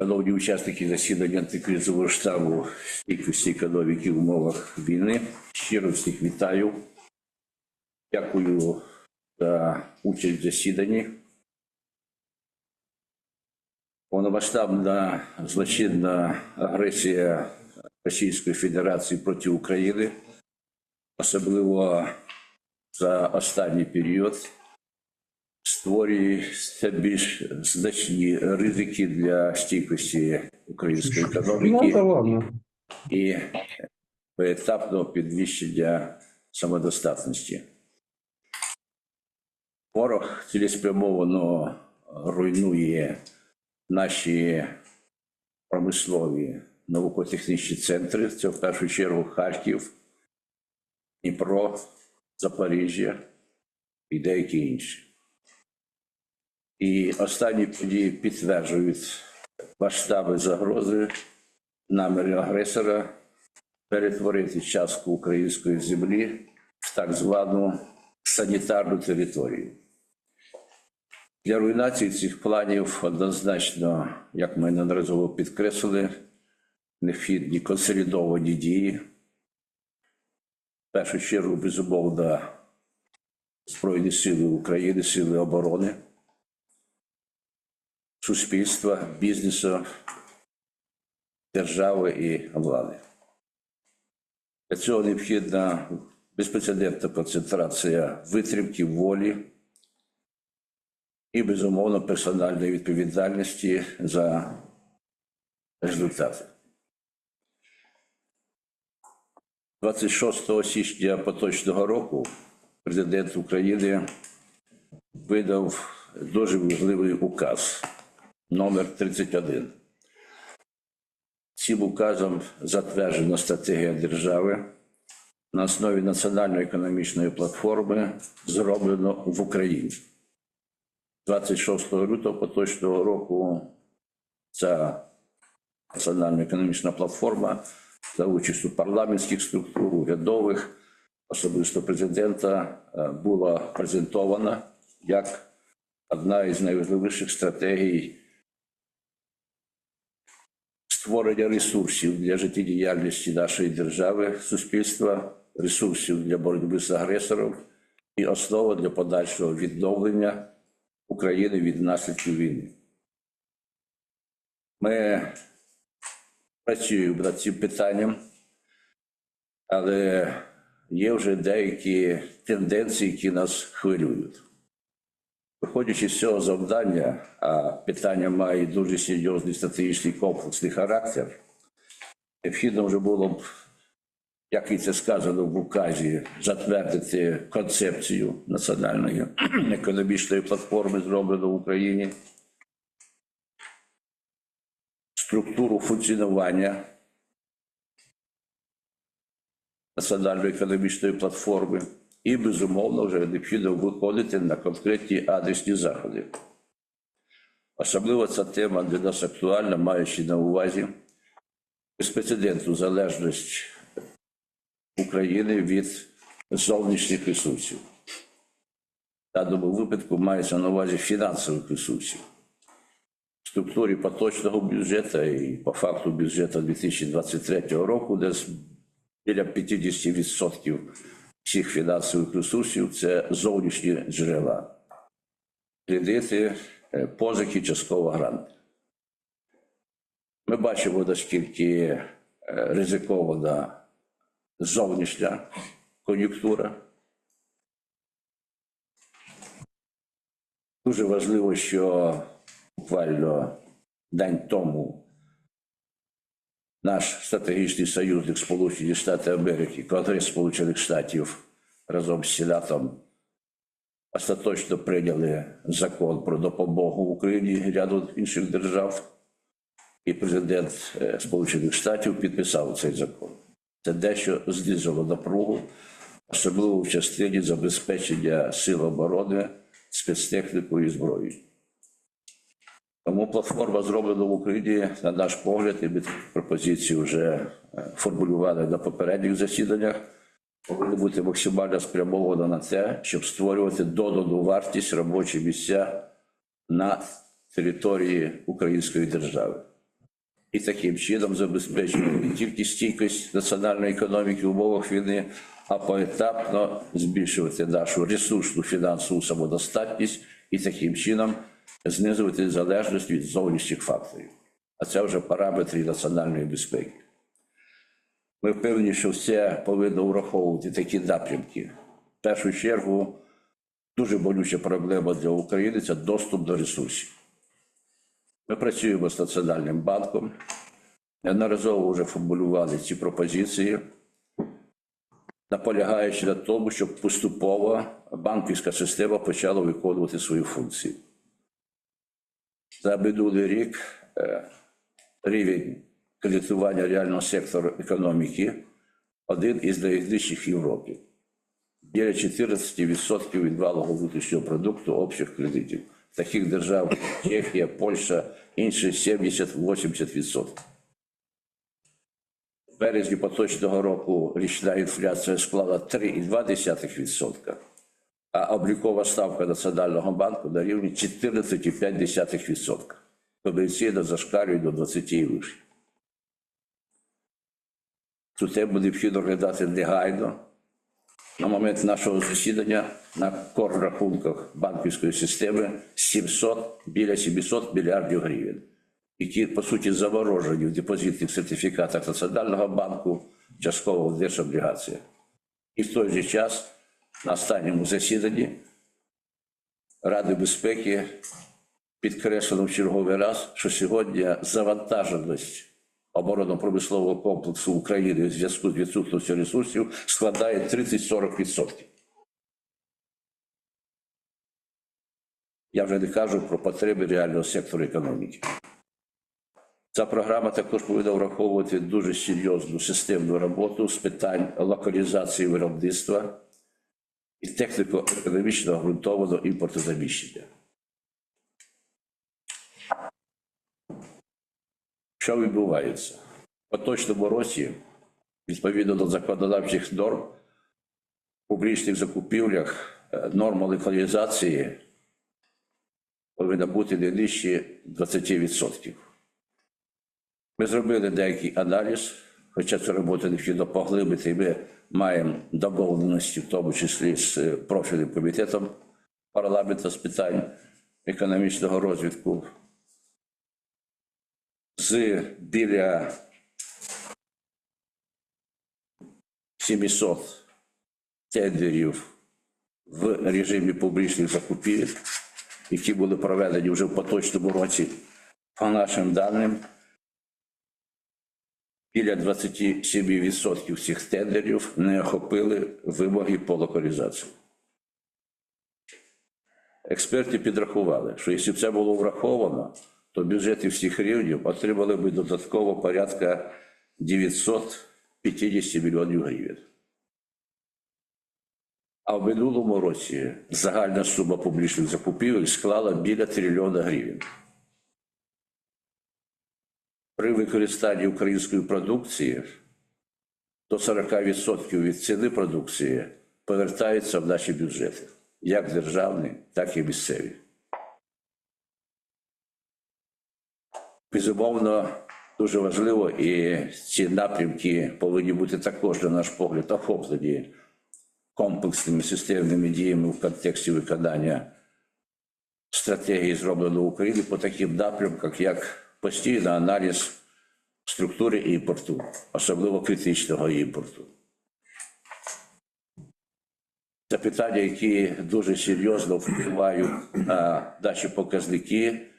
Шановні учасники засідання антикризового штабу стійкості економіки в умовах війни. Щиро всіх вітаю. Дякую за участь в засіданні. Повномасштабна злочинна агресія Російської Федерації проти України, особливо за останній період, створює все більш значні ризики для стійкості української Ну, економіки і поетапного підвищення самодостатності. Ворог цілеспрямовано руйнує наші промислові науко-технічні центри. Це в першу чергу Харків, Дніпро, Запоріжжя і деякі інші. І останні події підтверджують масштаби загрози, наміри агресора перетворити частку української землі в так звану санітарну територію. Для руйнації цих планів однозначно, як ми неодноразово підкреслили, необхідні консолідовані дії. В першу чергу, безумовно, Збройні сили України, сили оборони, суспільства, бізнесу, держави і влади. Для цього необхідна безпрецедентна концентрація витримки, волі і, безумовно, персональної відповідальності за результати. 26 січня поточного року президент України видав дуже важливий указ номер 31. Цим указом затверджена стратегія держави на основі національної економічної платформи зроблено в Україні. 26 лютого поточного року ця національна економічна платформа за участю парламентських структур, урядових, особисто президента, е, була презентована як одна із найважливіших стратегій створення ресурсів для життєдіяльності нашої держави, суспільства, ресурсів для боротьби з агресором і основа для подальшого відновлення України від наслідків війни. Ми працюємо над цим питанням, але є вже деякі тенденції, які нас хвилюють. Виходячи з цього завдання, а питання має дуже серйозний стратегічний комплексний характер, необхідно вже було б, як і це сказано в указі, затвердити концепцію національної економічної платформи, зробленої в Україні, структуру функціонування національної економічної платформи і, безумовно, вже необхідно виходити на конкретні адресні заходи. Особливо ця тема для нас актуальна, маючи на увазі безпрецедентну залежність України від зовнішніх ресурсів. В даному випадку мається на увазі фінансових ресурсів. В структурі поточного бюджету і по факту бюджету 2023 року, де біля 50% всіх фінансових ресурсів це зовнішні джерела. Кредити, е, позики, частково гранти. Ми бачимо, наскільки е, ризикована зовнішня кон'юнктура. Дуже важливо, що буквально день тому наш стратегічний союзник Сполучені Штати Америки, Конгрес Сполучених Штатів разом з Сенатом остаточно прийняли закон про допомогу Україні ряду інших держав. І президент е, Сполучених Штатів підписав цей закон. Це дещо знизило напругу, особливо в частині забезпечення сил оборони спецтехнікою і зброєю. Тому платформа зроблена в Україні, на наш погляд, і ми таку пропозицію вже е, формулювали на попередніх засіданнях, повинна бути максимально спрямована на те, щоб створювати додану вартість робочі місця на території Української держави. і таким чином забезпечувати не тільки стійкість національної економіки в умовах війни, а поетапно збільшувати нашу ресурсну фінансову самодостатність і таким чином знизувати залежність від зовнішніх факторів. А це вже параметри національної безпеки. Ми впевнені, що все повинно враховувати такі напрямки. В першу чергу, дуже болюча проблема для України це доступ до ресурсів. Ми працюємо з Національним банком, неодноразово вже формулювали ці пропозиції, наполягаючи на тому, щоб поступово банківська система почала виконувати свої функції. За минулий рік е, рівень кредитування реального сектору економіки один із найнижчих в Європі. Біля 14% від валового внутрішнього продукту обсяг кредитів. Таких держав Чехія, Польща, інші 70-80%. В березні поточного року річна інфляція склала 3,2%, а облікова ставка Національного банку на рівні 14,5%. Комерційно зашкалює до 20 і вище. Цю тему необхідно розглядати негайно. На момент нашого засідання на коррахунках банківської системи 700, біля 700 мільярдів гривень, які, по суті, заморожені в депозитних сертифікатах Національного банку, частково в держоблігаціях. І в той же час на останньому засіданні Ради безпеки підкреслено в черговий раз, що сьогодні завантаженість оборонно-промислового комплексу України в зв'язку з відсутністю ресурсів складає 30-40%. Я вже не кажу про потреби реального сектору економіки. Ця програма також повинна враховувати дуже серйозну системну роботу з питань локалізації виробництва і техніко-економічно обґрунтованого імпортозаміщення. Що відбувається? В поточному році, відповідно до законодавчих норм, публічних закупівлях е, норма локалізації повинна бути не нижче 20%. Ми зробили деякий аналіз, хоча цю роботу необхідно поглибити, і ми маємо домовленості, в тому числі з е, профільним комітетом парламенту з питань економічного розвитку з біля 700 тендерів в режимі публічних закупівель, які були проведені вже в поточному році, по нашим даним, біля 27% цих тендерів не охопили вимоги по локалізації. Експерти підрахували, що якщо б це було враховано, то бюджети всіх рівнів отримали би додатково порядка 950 мільйонів гривень. А в минулому році загальна сума публічних закупівель склала біля трильйона гривень. При використанні української продукції до 40% від ціни продукції повертаються в наші бюджети, як державні, так і місцеві. Безумовно, дуже важливо, і ці напрямки повинні бути також, на наш погляд, охоплені комплексними системними діями в контексті виконання стратегії, зробленої України по таким напрямкам, як постійний аналіз структури імпорту, особливо критичного імпорту. Це питання, які дуже серйозно впливають на наші показники.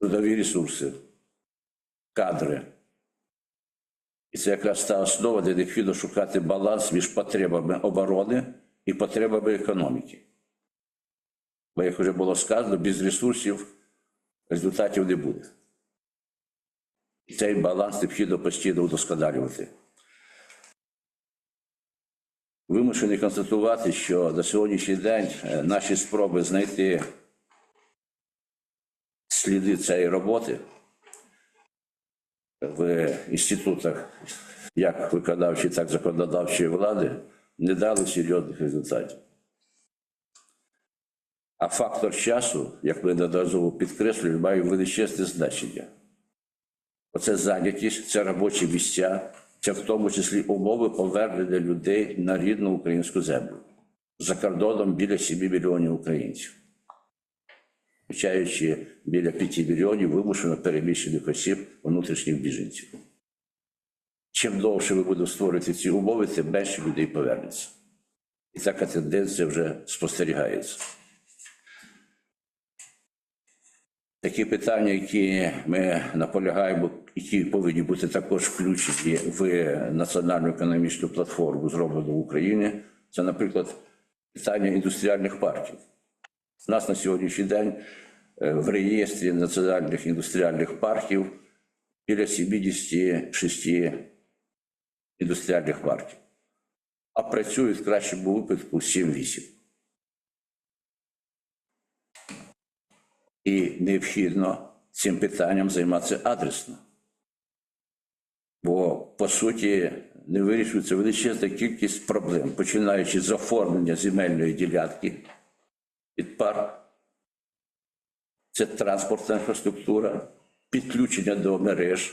трудові ресурси, кадри. І це якраз та основа, де необхідно шукати баланс між потребами оборони і потребами економіки. Бо, як вже було сказано, без ресурсів результатів не буде. Цей баланс необхідно постійно удосконалювати. Вимушений констатувати, що на сьогоднішній день е, наші спроби знайти сліди цієї роботи в інститутах як виконавчої, так і законодавчої влади не дали серйозних результатів. А фактор часу, як ми неодноразово підкреслюємо, має величезне значення. Оце зайнятість, це робочі місця, це в тому числі умови повернення людей на рідну українську землю. За кордоном біля 7 мільйонів українців, включаючи біля 5 мільйонів вимушено переміщених осіб внутрішніх біженців. Чим довше ми будемо створювати ці умови, тим менше людей повернеться. І така тенденція вже спостерігається. Такі питання, які ми наполягаємо, які повинні бути також включені в національну економічну платформу, зроблену в Україні, це, наприклад, питання індустріальних парків. У нас на сьогоднішній день е, в реєстрі національних індустріальних парків біля 76 індустріальних парків, а працюють в кращому випадку 7-8. І необхідно цим питанням займатися адресно. Бо, по суті, не вирішується величезна кількість проблем, починаючи з оформлення земельної ділянки під парк, це транспортна інфраструктура, підключення до мереж.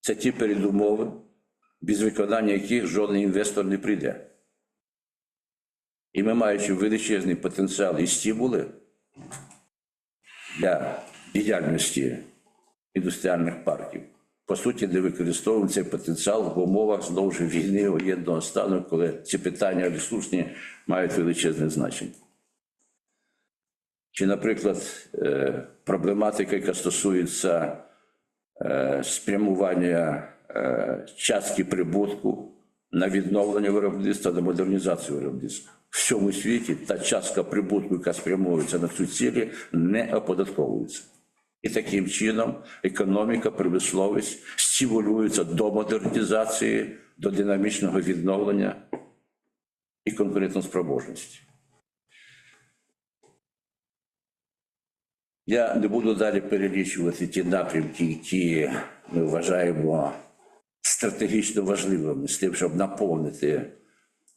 Це ті передумови, без виконання яких жодний інвестор не прийде. І ми, маючи величезний потенціал і стимули для діяльності індустріальних парків, по суті, не використовуємо цей потенціал в умовах знову ж війни воєнного стану, коли ці питання ресурсні мають величезне значення. Чи, наприклад, е, проблематика, яка стосується е, спрямування е, частки прибутку на відновлення виробництва, на модернізацію виробництва. В всьому світі та частка прибутку, яка спрямовується на цю цілі, не оподатковується. І таким чином економіка, промисловість стимулюється до модернізації, до динамічного відновлення і конкурентоспроможності. Я не буду далі перелічувати ті напрямки, які ми вважаємо стратегічно важливими з тим, щоб наповнити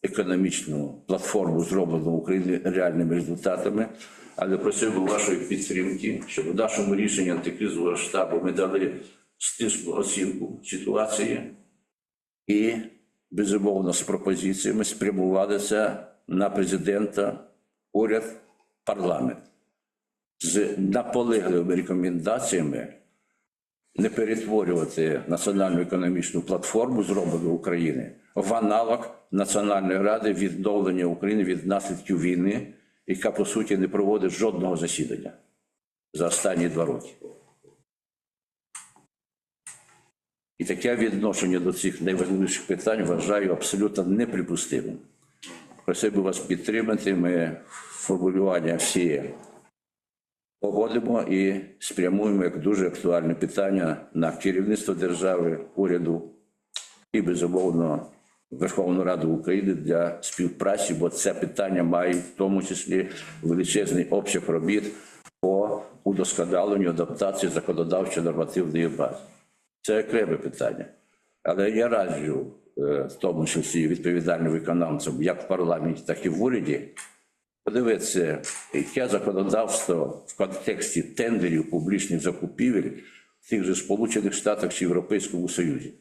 економічну платформу, зроблену в Україні реальними результатами. Але просив би вашої підтримки, щоб у нашому рішенні антикризового штабу ми дали стислу оцінку ситуації і, безумовно, з пропозиціями спрямувалися на президента, уряд, парламент з наполегливими рекомендаціями не перетворювати національну економічну платформу, зроблену України, в аналог Національної ради відновлення України від наслідків війни, яка по суті не проводить жодного засідання за останні два роки. І таке відношення до цих найважливіших питань вважаю абсолютно неприпустимим. Просив би вас підтримати. Ми формулювання всі погодимо і спрямуємо як дуже актуальне питання на керівництво держави, уряду і, безумовно, Верховну Раду України для співпраці, бо це питання має в тому числі величезний обсяг робіт по удосконаленню адаптації законодавчої нормативної бази. Це окреме питання. Але я раджу, е, в тому числі відповідальним виконавцям, як в парламенті, так і в уряді, подивитися, яке законодавство в контексті тендерів публічних закупівель в тих же Сполучених Штатах чи Європейському Союзі.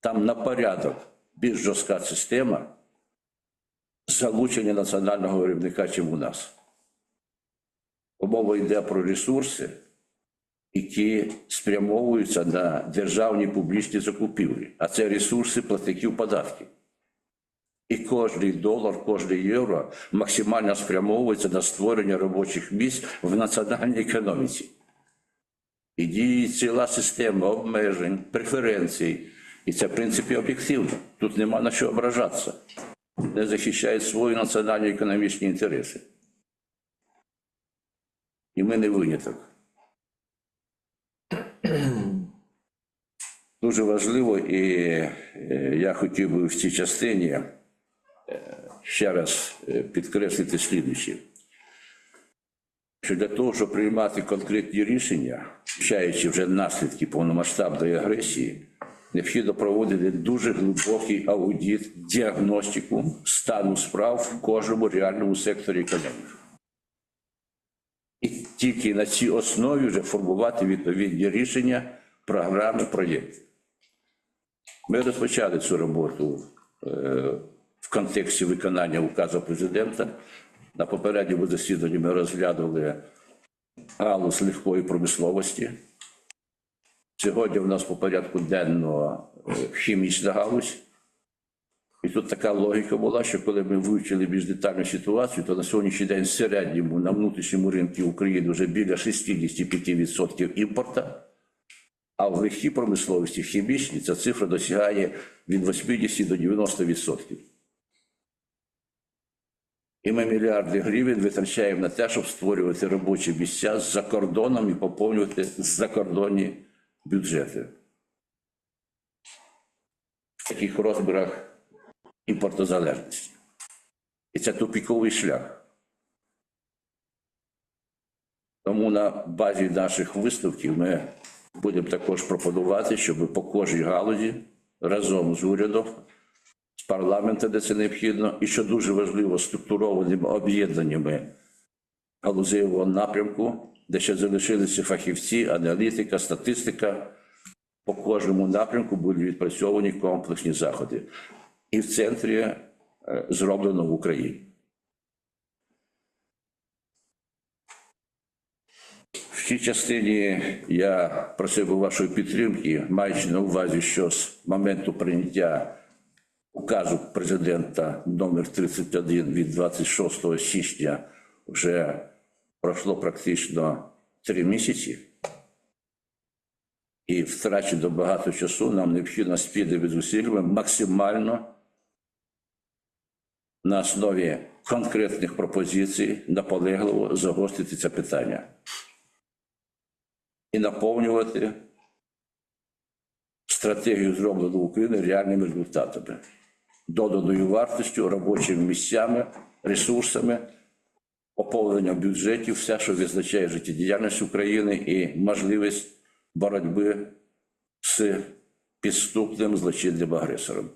Там на порядок більш жорстка система залучення національного виробника, чим у нас. Мова йде про ресурси, які спрямовуються на державні публічні закупівлі, а це ресурси платників податків. І кожний долар, кожний євро максимально спрямовується на створення робочих місць в національній економіці. І діє ціла система обмежень, преференцій. І це, в принципі, об'єктивно. Тут нема на що ображатися. Не захищають свої національні економічні інтереси. І ми не виняток. Дуже важливо, і е, я хотів би в цій частині ще раз е, підкреслити слідуюче. Що для того, щоб приймати конкретні рішення, включаючи вже наслідки повномасштабної агресії, необхідно проводити дуже глибокий аудит, діагностику стану справ в кожному реальному секторі економіки. І тільки на цій основі вже формувати відповідні рішення, програми, проєкти. Ми розпочали цю роботу е, в контексті виконання указу президента. На попередньому засіданні ми розглянули галузь легкої промисловості. Сьогодні в нас по порядку денного е, хімічна галузь. І тут така логіка була, що коли ми вивчили більш детальну ситуацію, то на сьогоднішній день в середньому на внутрішньому ринку України вже біля 65% імпорту, а в легкій промисловості хімічній ця цифра досягає від 80 до 90%. І ми мільярди гривень витрачаємо на те, щоб створювати робочі місця за кордоном і поповнювати закордонні бюджети. В таких розмірах імпортозалежності. І це тупіковий шлях. Тому на базі наших висновків ми будемо також пропонувати, щоб по кожній галузі разом з урядом, з парламентом, де це необхідно, і що дуже важливо, структурованими об'єднаннями галузевого напрямку, де ще залишилися фахівці, аналітика, статистика. По кожному напрямку будуть відпрацьовані комплексні заходи. І в центрі е, зроблено в Україні. В цій частині я просив би вашої підтримки, маючи на увазі, що з моменту прийняття указу президента номер 31 від 26 січня вже пройшло практично три місяці. І втрачено багато часу, нам необхідно спільними зусиллями максимально на основі конкретних пропозицій наполегливо загострити це питання і наповнювати стратегію зроблену України реальними результатами, доданою вартістю, робочими місцями, ресурсами, поповненням бюджетів, все, що визначає життєдіяльність України і можливість боротьби з підступним злочинним агресором.